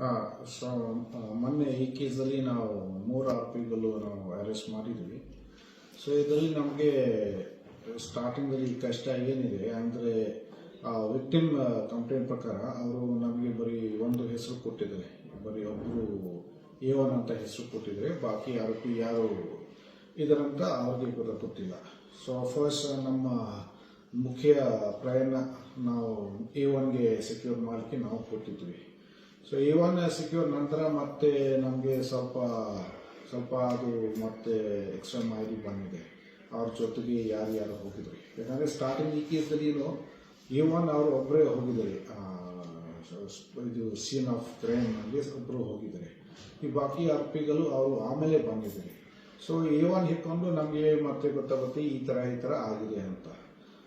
ಹಾಂ ಸೊ ಮೊನ್ನೆ ಈ ಕೇಸಲ್ಲಿ ನಾವು ಮೂರು ಆರೋಪಿಗಳು ನಾವು ಅರೆಸ್ಟ್ ಮಾಡಿದ್ವಿ. ಸೊ ಇದರಲ್ಲಿ ನಮಗೆ ಸ್ಟಾರ್ಟಿಂಗಲ್ಲಿ ಕಷ್ಟ ಏನಿದೆ ಅಂದರೆ ವಿಕ್ಟಿಮ್ ಕಂಪ್ಲೇಂಟ್ ಪ್ರಕಾರ ಅವರು ನಮಗೆ ಬರೀ ಒಂದು ಹೆಸರು ಕೊಟ್ಟಿದ್ದಾರೆ. ಬರೀ ಒಬ್ಬರು ಎ ಒನ್ ಅಂತ ಹೆಸರು ಕೊಟ್ಟಿದ್ದಾರೆ. ಬಾಕಿ ಆರೋಪಿ ಯಾರು ಇದರಂತ ಅವ್ರಿಗೆ ಗೊತ್ತಿಲ್ಲ. ಸೊ ಫಸ್ಟ್ ನಮ್ಮ ಮುಖ್ಯ ಪ್ರಯಾಣ ನಾವು ಎ ಒನ್ಗೆ ಸೆಕ್ಯೂರ್ ಮಾಡಲಿಕ್ಕೆ ನಾವು ಕೊಟ್ಟಿದ್ವಿ. ಸೊ ಎ ಒನ್ ಸೆಕ್ಯೂರ್ ನಂತರ ಮತ್ತೆ ನಮಗೆ ಸ್ವಲ್ಪ ಸ್ವಲ್ಪ ಅದು ಮತ್ತೆ ಎಕ್ಸ್ಟ್ರಾ ಮಾಹಿತಿ ಬಂದಿದೆ. ಅವ್ರ ಜೊತೆಗೆ ಯಾರು ಯಾರು ಹೋಗಿದ್ರು? ಯಾಕಂದರೆ ಸ್ಟಾರ್ಟಿಂಗ್ ಈ ಕೇಸಲ್ಲಿನೂ ಎ ಒನ್ ಅವರು ಒಬ್ಬರೇ ಹೋಗಿದ್ದಾರೆ. ಇದು ಸೀನ್ ಆಫ್ ಕ್ರೈಮ್ನಲ್ಲಿ ಒಬ್ಬರು ಹೋಗಿದ್ದಾರೆ. ಈ ಬಾಕಿ ಆರೋಪಿಗಳು ಅವರು ಆಮೇಲೆ ಬಂದಿದ್ದಾರೆ. ಸೊ ಎ ಒನ್ ಹಿಕ್ಕೊಂಡು ನಮಗೆ ಮತ್ತೆ ಗೊತ್ತಾಗುತ್ತೆ ಈ ಥರ ಈ ಥರ ಆಗಿದೆ ಅಂತ.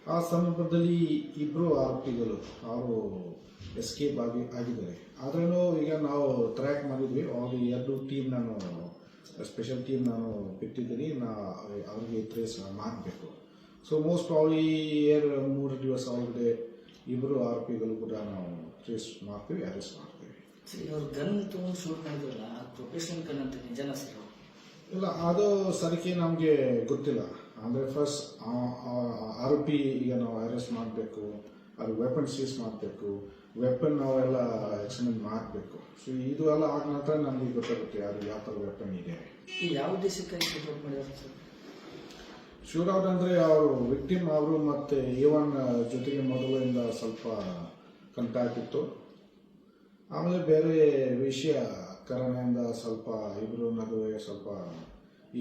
ಆ ಸಂದರ್ಭದಲ್ಲಿ ಇಬ್ಬರು ಆರೋಪಿಗಳು, ಅವರು ಎಸ್ಕೇಪ್ ಆಗಿ ಆಗಿದ್ದಾರೆ. ಆದ್ರೂ ಈಗ ನಾವು ಟ್ರ್ಯಾಕ್ ಮಾಡಿದ್ವಿ. ಅವ್ರಿಗೆ ಎರಡು ಟೀಮ್ ನಾನು ಸ್ಪೆಷಲ್ ಟೀಮ್ ನಾನು ಬಿಟ್ಟಿದ್ದೀನಿ. ನಾ ಅವ್ರಿಗೆ ಟ್ರೇಸ್ ಮಾಡಬೇಕು ಸೊ ಮೋಸ್ಟ್ ಪ್ರಾಬ್ಲಿ ಎರಡು ಮೂರು ದಿವಸ ಒಳಗಡೆ ಇಬ್ಬರು ಆರೋಪಿಗಳು ಕೂಡ ನಾವು ಟ್ರೇಸ್ ಮಾಡ್ತೀವಿ ಅರೆಸ್ಟ್ ಮಾಡ್ತೀವಿ. ಸರ್ ಇವ್ರು ಗನ್ ತಗೊಂಡು ಶೂಟ್ ಮಾಡಿದ್ರಲ್ಲ ಪ್ರೊಫೆಷನಲ್ ಗನ್ ಅಂತ ನಿಜನ ಸರ್ ಇಲ್ಲ ಅದು ಸರಿಕೆ ನಮಗೆ ಗೊತ್ತಿಲ್ಲ. ಅಂದರೆ ಫಸ್ಟ್ ಆರೋಪಿ ಈಗ ನಾವು ಅರೆಸ್ಟ್ ಮಾಡಬೇಕು. ಅದು ವೆಪನ್ ಸೀಸ್ ಮಾಡಬೇಕು ವೆಪನ್ ನಾವೆಲ್ಲ ಎಕ್ಸ್ಪೆರಿಮೆಂಟ್ ಮಾಡಬೇಕು. ಸೊ ಇದು ಎಲ್ಲ ಆದ ನಂತರ ನಮಗೆ ಗೊತ್ತಾಗುತ್ತೆ ಅದು ಯಾವ ಥರ ವೆಪನ್ ಇದೆ. ಈ ಯಾವ ದೇಶಕ್ಕಾಗಿ ಸಪೋರ್ಟ್ ಮಾಡಿದ್ರು ಸರ್? ಶೂಟ್ ಔಟ್ ಅಂದರೆ ಅವರು ವಿಕ್ಟಿಮ್ ಅವರು ಮತ್ತು ಇವನ್ ಜೊತೆಗೆ ಮೊದಲಿಂದ ಸ್ವಲ್ಪ ಕಂಟ್ಯಾಕ್ಟ್ ಇತ್ತು ಆಮೇಲೆ ಬೇರೆ ವಿಷಯ ಕಾರಣದಿಂದ ಸ್ವಲ್ಪ ಇಬ್ಬರು ನಡುವೆ ಸ್ವಲ್ಪ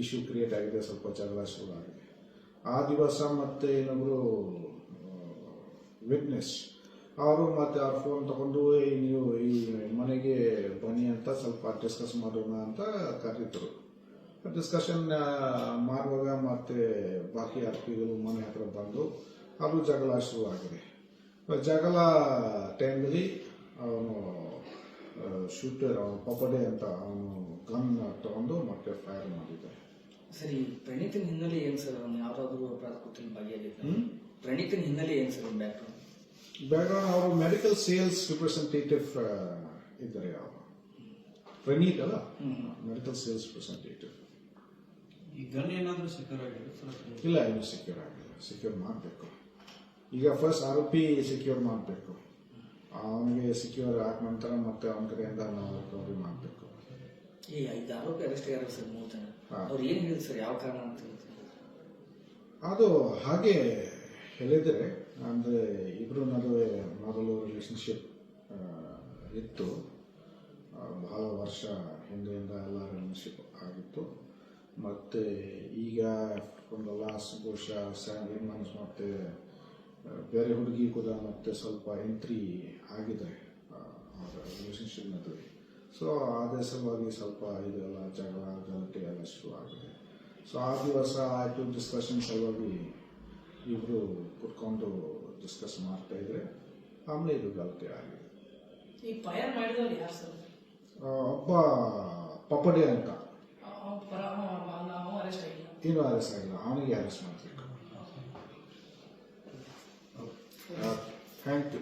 ಇಶ್ಯೂ ಕ್ರಿಯೇಟ್ ಆಗಿದೆ ಸ್ವಲ್ಪ ಜಗಳ ಶುರು ಆಗಿದೆ. ಆ ದಿವಸ ಮತ್ತೆ ಇನ್ನೊಬ್ರು ವಿಟ್ನೆಸ್ ಅವರು ಮತ್ತೆ ಅವ್ರ ಫೋನ್ ತಗೊಂಡು ಏ ನೀವು ಈ ಮನೆಗೆ ಬನ್ನಿ ಅಂತ ಸ್ವಲ್ಪ ಡಿಸ್ಕಸ್ ಮಾಡೋಣ ಅಂತ ಕರೀತರು. ಡಿಸ್ಕಷನ್ ಮಾಡುವಾಗ ಮತ್ತೆ ಬಾಕಿ ಅರ್ಪಿಗಳು ಮನೆ ಹತ್ರ ಬಂದು ಅದು ಜಗಳ ಶುರುವಾಗಿದೆ ಆಗಿದೆ. ಜಗಳ ಟೈಮಲ್ಲಿ ಅವನು ಶೂಟರ್ ಅವನು ಪಪಡೆ ಅಂತ ಅವನು ಗನ್ ತಗೊಂಡು ಮತ್ತೆ ಫೈರ್ ಮಾಡಿದ್ದೆ ಸರಿ ಪ್ರಣೀತನ ಹಿನ್ನೆಲೆ ಏನು ಸರ್? ಅವನು ಯಾವ್ದಾದ್ರು ಅಪರಾಧ ಕೃತ್ಯದಲ್ಲಿ ಭಾಗಿಯಾಗಿದ್ದ ಹ್ಮ್? ಪ್ರಣೀತನ ಹಿನ್ನೆಲೆ ಏನು ಸರ್ ಬ್ಯಾಕ್ ಬ್ಯಾಕ್ಗ್ರೌಂಡ್ ಅವರು ಮೆಡಿಕಲ್ ಸೇಲ್ಸ್ ರಿಪ್ರೆಸೆಂಟೇಟಿವ್ ಇದ್ದಾರೆ ಅವರು. ಪ್ರಣೀತ್ ಅಲ್ಲ? ಮೆಡಿಕಲ್ ಸೇಲ್ಸ್ ರಿಪ್ರೆಸೆಂಟೇಟಿವ್ ಈ ಗನ್ ಏನಾದರೂ ಸೆಕ್ಯೂರ್ ಆಗಿಲ್ಲ ಇಲ್ಲ ಇನ್ನು ಸೆಕ್ಯೂರ್ ಆಗಿಲ್ಲ. ಸೆಕ್ಯೂರ್ ಮಾಡಬೇಕು. ಈಗ ಫಸ್ಟ್ ಆರೋಪಿ ಸೆಕ್ಯೂರ್ ಮಾಡಬೇಕು. ಅವನಿಗೆ ಸೆಕ್ಯೂರ್ ಆದ ನಂತರ ಮತ್ತೆ ಅವನ ಕಡೆಯಿಂದ ನಾವು ರಿಕವರಿ ಮಾಡಬೇಕು. ಈ ಐದು ಆರೋಪಿ ಅರೆಸ್ಟ್ ಆಗ್ಯಾರ ಸರ್ ಮೂರು ಜನ. ಅವ್ರು ಏನು ಹೇಳಿದ್ರು ಸರ್? ಯಾವ ಕಾರಣ ಅಂತ ಹೇಳ್ತಾರೆ ಅದು ಹಾಗೆ ಹೇಳಿದರೆ ಅಂದರೆ ಇಬ್ಬರು ನಡುವೆ ಮೊದಲು ರಿಲೇಷನ್ಶಿಪ್ ಇತ್ತು. ಬಹಳ ವರ್ಷ ಹಿಂದೆಯಿಂದ ಎಲ್ಲ ರಿಲೇಶನ್ಶಿಪ್ ಆಗಿತ್ತು. ಮತ್ತು ಈಗ ಒಂದು ಲಾಸ್ಟ್ ಬಹುಶಃ ಸೆವೆನ್ ಮಂತ್ಸ್ ಮತ್ತು ಬೇರೆ ಹುಡುಗಿ ಕೂಡ ಮತ್ತೆ ಸ್ವಲ್ಪ ಎಂಟ್ರಿ ಆಗಿದೆ ಅವರ ರಿಲೇಶನ್ಶಿಪ್ ನಡುವೆ. ಸೊ ಅದೇ ಸಲುವಾಗಿ ಸ್ವಲ್ಪ ಇದೆಲ್ಲ ಜಗಳ, ಗಲಾಟೆ ಎಲ್ಲ ಶುರು ಆಗಿದೆ. ಸೊ ಆ ದಿವಸ ಆಯಿತು ಡಿಸ್ಕಷನ್ ಸಲುವಾಗಿ ಇಬ್ಬರು ಕುತ್ಕೊಂಡು ಡಿಸ್ಕಸ್ ಮಾಡ್ತಾ ಇದ್ರೆ ಆಮೇಲೆ ಇದು ಗಲಾಟೆ ಆಗಿದೆ. ಈ ಫೈರ್ ಮಾಡಿದವ್ರು ಯಾರು ಸರ್? ಒಬ್ಬ ಪಪಡೆ ಅಂತ. ಅರೆಸ್ಟ್ ಆಗಿಲ್ಲ. ಇನ್ನೂ ಅರೆಸ್ಟ್ ಆಗಿಲ್ಲ. ಅವನಿಗೆ ಅರೆಸ್ಟ್ ಮಾಡಬೇಕು. Thank you